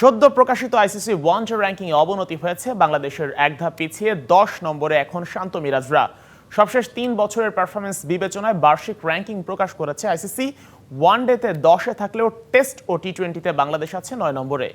সদ্য প্রকাশিত ICC one day র্যাঙ্কিংয়ে অবনতি হয়েছে। বাংলাদেশের এক ধাপ পিছিয়ে দশ নম্বরে এখন শান্ত মিরাজরা। সবশেষ তিন বছরের পারফরমেন্স বিবেচনায় বার্ষিক র্যাঙ্কিং প্রকাশ করেছে আইসিসি। ওয়ানডেতে দশে থাকলেও টেস্ট ও টি টোয়েন্টিতে বাংলাদেশ আছে নয় নম্বরে।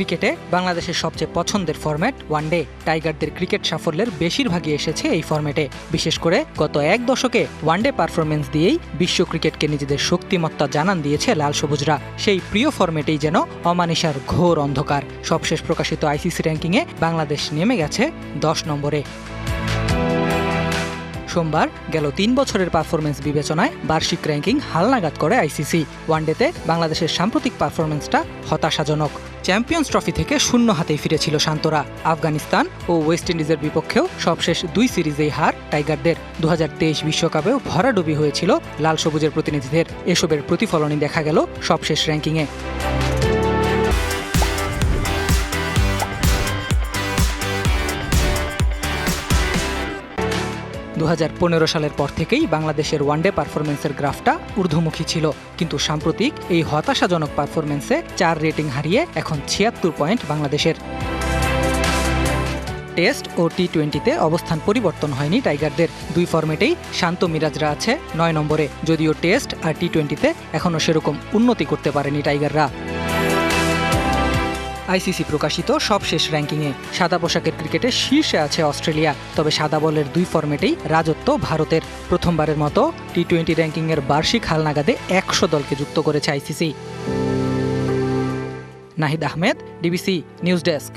ক্রিকেটে বাংলাদেশের সবচেয়ে পছন্দের ফরম্যাট ওয়ানডে টাইগারদের ক্রিকেট সাফল্যের বেশিরভাগই এসেছে এই ফরম্যাটে বিশেষ করে গত এক দশকে ওয়ানডে পারফরমেন্স দিয়েই বিশ্ব ক্রিকেটকে নিজেদের শক্তিমত্তা জানান দিয়েছে লাল সবুজরা। সেই প্রিয় ফরম্যাটেই যেন অমানিসার ঘোর অন্ধকার। সবশেষ প্রকাশিত আইসিসি র্যাঙ্কিংয়ে বাংলাদেশ নেমে গেছে দশ নম্বরে। সোমবার গেল তিন বছরের পারফরমেন্স বিবেচনায় বার্ষিক র্যাঙ্কিং হালনাগাদ করে আইসিসি। ওয়ানডেতে বাংলাদেশের সাম্প্রতিক পারফরমেন্সটা হতাশাজনক। চ্যাম্পিয়ন্স ট্রফি থেকে শূন্য হাতেই ফিরেছিল শান্তরা। আফগানিস্তান ও ওয়েস্ট ইন্ডিজের বিপক্ষেও সবশেষ দুই সিরিজেই হার টাইগারদের। দু বিশ্বকাপেও ভরাডুবি হয়েছিল লাল সবুজের প্রতিনিধিদের। এসবের প্রতিফলনই দেখা গেল সবশেষ র্যাঙ্কিংয়ে। দু হাজার পনেরো সালের পর থেকেই বাংলাদেশের ওয়ানডে পারফরমেন্সের গ্রাফটা ঊর্ধ্বমুখী ছিল। কিন্তু সাম্প্রতিক এই হতাশাজনক পারফরমেন্সে চার রেটিং হারিয়ে এখন ছিয়াত্তর পয়েন্ট বাংলাদেশের। টেস্ট ও টি টোয়েন্টিতে অবস্থান পরিবর্তন হয়নি টাইগারদের। দুই ফর্মেটেই শান্ত মিরাজরা আছে নয় নম্বরে। যদিও টেস্ট আর টি টোয়েন্টিতে এখনও সেরকম উন্নতি করতে পারেনি টাইগাররা। আইসিসি প্রকাশিত সবশেষ র্যাঙ্কিংয়ে। সাদা পোশাকের ক্রিকেটে শীর্ষে আছে অস্ট্রেলিয়া, তবে সাদা বলের দুই ফর্মেটেই রাজত্ব ভারতের। প্রথমবারের মতো টি টোয়েন্টি র্যাঙ্কিংয়ের বার্ষিক হালনাগাদে একশো দলকে যুক্ত করেছে ICC. Nahid Ahmed, DBC news desk.